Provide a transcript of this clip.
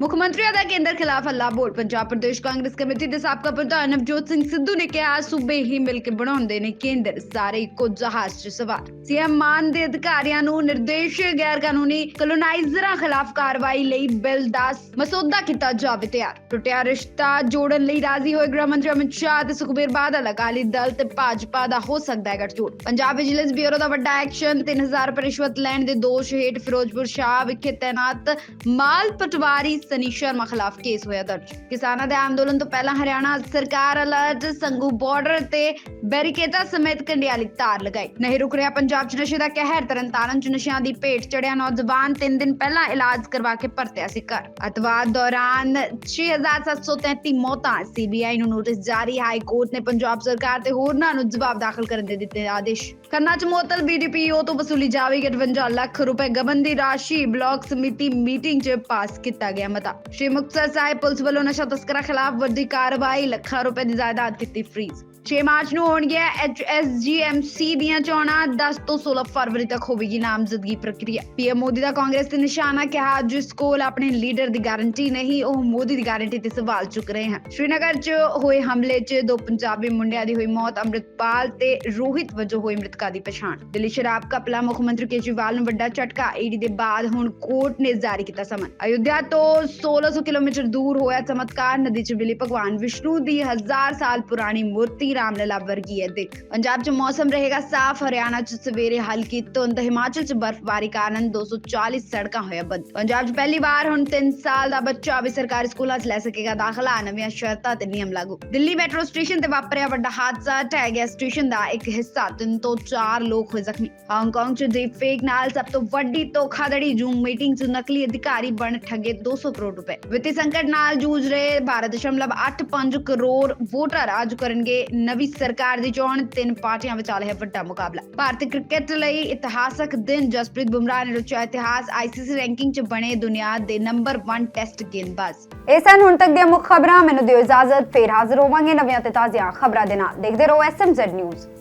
ਮੁੱਖ ਮੰਤਰੀਆਂ ਦਾ ਕੇਂਦਰ ਖਿਲਾਫ ਹੱਲਾ ਬੋਲ ਪੰਜਾਬ ਪ੍ਰਦੇਸ਼ ਕਾਂਗਰਸ ਕਮੇਟੀ ਦੇ ਸਾਬਕਾ ਪ੍ਰਧਾਨ ਨਵਜੋਤ ਸਿੰਘ ਸਿੱਧੂ ਨੇ ਕਿਹਾ, ਸੂਬੇ ਹੀ ਮਿਲ ਕੇ ਬਣਾਉਂਦੇ ਨੇ ਕੇਂਦਰ। ਸਾਰੇ ਇੱਕੋ ਜਹਾਜ਼ 'ਚ ਸਵਾਰ। ਸੀਐਮ ਮਾਨ ਦੇ ਅਧਿਕਾਰੀਆਂ ਨੂੰ ਨਿਰਦੇਸ਼ ਗੈਰ ਕਾਨੂੰਨੀ ਕਲੋਨਾਈਜ਼ਰਾਂ ਖਿਲਾਫ ਕਾਰਵਾਈ ਲਈ ਬਿੱਲ ਦਾ ਮਸੌਦਾ ਕੀਤਾ ਜਾਵੇ ਤਿਆਰ। ਟੁੱਟਿਆ ਰਿਸ਼ਤਾ ਜੋੜਨ ਲਈ ਰਾਜ਼ੀ ਹੋਏ ਗ੍ਰਹਿ ਮੰਤਰੀ ਅਮਿਤ ਸ਼ਾਹ ਤੇ ਸੁਖਬੀਰ ਬਾਦਲ, ਅਕਾਲੀ ਦਲ ਤੇ ਭਾਜਪਾ ਦਾ ਹੋ ਸਕਦਾ ਹੈ ਗਠਜੋੜ ਪੰਜਾਬ ਵਿਜੀਲੈਂਸ ਬਿਊਰੋ ਦਾ ਵੱਡਾ ਐਕਸ਼ਨ 3000 ਰੁਪਏ ਰਿਸ਼ਵਤ ਲੈਣ ਦੇ ਦੋਸ਼ ਹੇਠ ਫਿਰੋਜ਼ਪੁਰ ਸ਼ਾਹ ਵਿਖੇ ਤੈਨਾਤ ਮਾਲ ਪਟਵਾਰੀ ਸਨੀ ਸ਼ਰਮਾ ਖਿਲਾਫ ਕੇਸ ਹੋਇਆ ਦਰਜ। ਕਿਸਾਨਾਂ ਦੇ ਅੰਦੋਲਨ ਤੋਂ ਪਹਿਲਾਂ ਹਰਿਆਣਾ ਸਰਕਾਰ ਅਲਰਟ ਸੰਗੂ ਬਾਰਡਰ ਤੇ ਬੈਰੀਕੇਡਾਂ ਸਮੇਤ ਕੰਡਿਆਲੀ ਤਾਰ ਲਗਾਈ। ਨਹੀਂ ਰੁਕ ਰਿਹਾ ਪੰਜਾਬ 'ਚ ਨਸ਼ੇ ਦਾ ਕਹਿਰ, ਤਰਨਤਾਰਨ 'ਚ ਨਸ਼ਿਆਂ ਦੀ ਭੇਟ ਚੜਿਆ ਨੌਜਵਾਨ 3 ਦਿਨ ਪਹਿਲਾਂ ਇਲਾਜ ਕਰਵਾ ਕੇ ਪਰਤਿਆ ਸੀ ਘਰ। ਅਤਵਾਦ ਦੌਰਾਨ 6733 ਮੌਤਾਂ ਸੀਬੀਆਈ ਨੂੰ ਨੋਟਿਸ ਜਾਰੀ, ਹਾਈ ਕੋਰਟ ਨੇ ਪੰਜਾਬ ਸਰਕਾਰ ਤੇ ਹੋਰਨਾਂ ਨੂੰ ਜਵਾਬ ਦਾਖਲ ਕਰਨ ਦੇ ਦਿੱਤੇ ਆਦੇਸ਼। ਖੰਨਾ 'ਚ ਮੁਅੱਤਲ ਬੀਡੀਪੀਓ ਤੋਂ ਵਸੂਲੀ ਜਾਵੇਗੀ 58 ਲੱਖ ਰੁਪਏ ਗਬਨ ਦੀ ਰਾਸ਼ੀ, ਬਲਾਕ ਸਮਿਤੀ ਮੀਟਿੰਗ 'ਚ ਪਾਸ ਕੀਤਾ ਗਿਆ ਮਤਾ। ਸ਼੍ਰੀ ਮੁਕਤਸਰ ਸਾਹਿਬ ਪੁਲਿਸ ਵੱਲੋਂ ਨਸ਼ਾ ਤਸਕਰਾਂ ਖਿਲਾਫ ਵੱਡੀ ਕਾਰਵਾਈ ਲੱਖਾਂ ਰੁਪਏ ਦੀ ਜਾਇਦਾਦ ਕੀਤੀ ਫ੍ਰੀਜ਼। 6 ਮਾਰਚ ਨੂੰ ਹੋਣਗੀਆਂ ਐਚਐਸਜੀਐਮਸੀ ਦੀਆਂ ਚੋਣਾਂ 10 ਤੋਂ 16 ਫਰਵਰੀ ਤੱਕ ਹੋਵੇਗੀ ਨਾਮਜ਼ਦਗੀ ਪ੍ਰਕਿਰਿਆ। ਪੀਐਮ ਮੋਦੀ ਦਾ ਕਾਂਗਰਸ ਤੇ ਨਿਸ਼ਾਨਾ ਕਿਹਾ ਜਿਸ ਕੋਲ ਆਪਣੇ ਲੀਡਰ ਦੀ ਗਾਰੰਟੀ ਨਹੀਂ, ਉਹ ਮੋਦੀ ਦੀ ਗਾਰੰਟੀ ਤੇ ਸਵਾਲ ਚੁੱਕ ਰਹੇ ਹਨ। ਸ਼੍ਰੀਨਗਰ 'ਚ ਹੋਏ ਹਮਲੇ 'ਚ ਦੋ ਪੰਜਾਬੀ ਮੁੰਡਿਆਂ ਦੀ ਹੋਈ ਮੌਤ, ਅੰਮ੍ਰਿਤਪਾਲ ਤੇ ਰੋਹਿਤ ਵਜੋਂ ਹੋਈ ਮ੍ਰਿਤਕਾਂ ਦੀ ਪਛਾਣ। ਦਿੱਲੀ ਸ਼ਰਾਬ ਕਪਲਾ ਮੁੱਖ ਮੰਤਰੀ ਕੇਜਰੀਵਾਲ ਨੂੰ ਵੱਡਾ ਝਟਕਾ, ਈਡੀ ਦੇ ਬਾਅਦ ਹੁਣ ਕੋਰਟ ਨੇ ਜਾਰੀ ਕੀਤਾ ਸਮਨ। ਅਯੁੱਧਿਆ ਤੋਂ 1600 ਕਿਲੋਮੀਟਰ ਦੂਰ ਹੋਇਆ ਚਮਤਕਾਰ, ਨਦੀ 'ਚ ਬਿਲੀ ਭਗਵਾਨ ਵਿਸ਼ਨੂੰ ਦੀ ਹਜ਼ਾਰ ਸਾਲ ਪੁਰਾਣੀ ਮੂਰਤੀ ਰਾਮਲਲਾ ਵਰਗੀ ਹੈ ਦੇਖ ਪੰਜਾਬ 'ਚ ਮੌਸਮ ਰਹੇਗਾ ਸਾਫ਼ ਹਰਿਆਣਾ 'ਚ ਸਵੇਰੇ ਹਲਕੀ ਧੁੰਦ ਹਿਮਾਚਲ 'ਚ ਬਰਫ਼ਬਾਰੀ ਕਾਰਨ 240 ਸੜਕਾਂ ਹੋਇਆ ਬੰਦ ਪੰਜਾਬ 'ਚ ਪਹਿਲੀ ਵਾਰ ਹੁਣ 3 ਸਾਲ ਦਾ ਬੱਚਾ ਵੀ ਸਰਕਾਰੀ ਸਕੂਲਾਂ 'ਚ ਲੈ ਸਕੇਗਾ ਦਾਖਲਾ ਨਵੀਆਂ ਸ਼ਰਤਾਂ ਤੇ ਨਿਯਮ ਲਾਗੂ ਦਿੱਲੀ ਮੈਟਰੋ ਸਟੇਸ਼ਨ ਤੇ ਵਾਪਰਿਆ ਵੱਡਾ ਹਾਦਸਾ ਢਹਿ ਗਿਆ ਸਟੇਸ਼ਨ ਦਾ ਇੱਕ ਹਿੱਸਾ ਤਿੰਨ ਤੋਂ ਚਾਰ ਲੋਕ ਹੋਏ ਜ਼ਖਮੀ ਹਾਂਗਕਾਂਗ 'ਚ ਡੀਪ ਫੇਕ ਨਾਲ ਸਭ ਤੋਂ ਵੱਡੀ ਧੋਖਾਧੜੀ ਜੂਮ ਮੀਟਿੰਗ 'ਚ ਨਕਲੀ ਅਧਿਕਾਰੀ ਬਣ ਠੱਗੇ 200 ਕਰੋੜ ਰੁਪਏ ਵਿੱਤੀ ਸੰਕਟ ਨਾਲ ਜੂਝ ਰਹੇ 12.85 ਕਰੋੜ ਵੋਟਰ ਅੱਜ ਕਰਨਗੇ ਨਵੀਂ ਸਰਕਾਰ ਦੀ ਚੋਣ, ਤਿੰਨ ਪਾਰਟੀਆਂ ਵਿਚਾਲੇ ਹੈ ਵੱਡਾ ਮੁਕਾਬਲਾ। ਭਾਰਤੀ ਕ੍ਰਿਕਟ ਲਈ ਇਤਿਹਾਸਕ ਦਿਨ, ਜਸਪ੍ਰੀਤ ਬੁਮਰਾਹ ਨੇ ਰਚਿਆ ਇਤਿਹਾਸ। ਆਈਸੀਸੀ ਰੈਂਕਿੰਗ 'ਚ ਬਣੇ ਦੁਨੀਆ ਦੇ ਨੰਬਰ 1 ਟੈਸਟ ਗੇਂਦਬਾਜ਼। ਇਹ ਸਨ ਹੁਣ ਤੱਕ ਦੀਆਂ ਮੁੱਖ ਖਬਰਾਂ। ਮੈਨੂੰ ਦਿਓ ਇਜਾਜ਼ਤ। ਫੇਰ ਹਾਜ਼ਰ ਹੋਵਾਂਗੇ ਨਵੀਆਂ ਤੇ ਤਾਜ਼ੀਆਂ ਖਬਰਾਂ ਦੇ ਨਾਲ। ਦੇਖਦੇ ਰਹੋ ਐਸਐਮਜ਼ੈਡ ਨਿਊਜ਼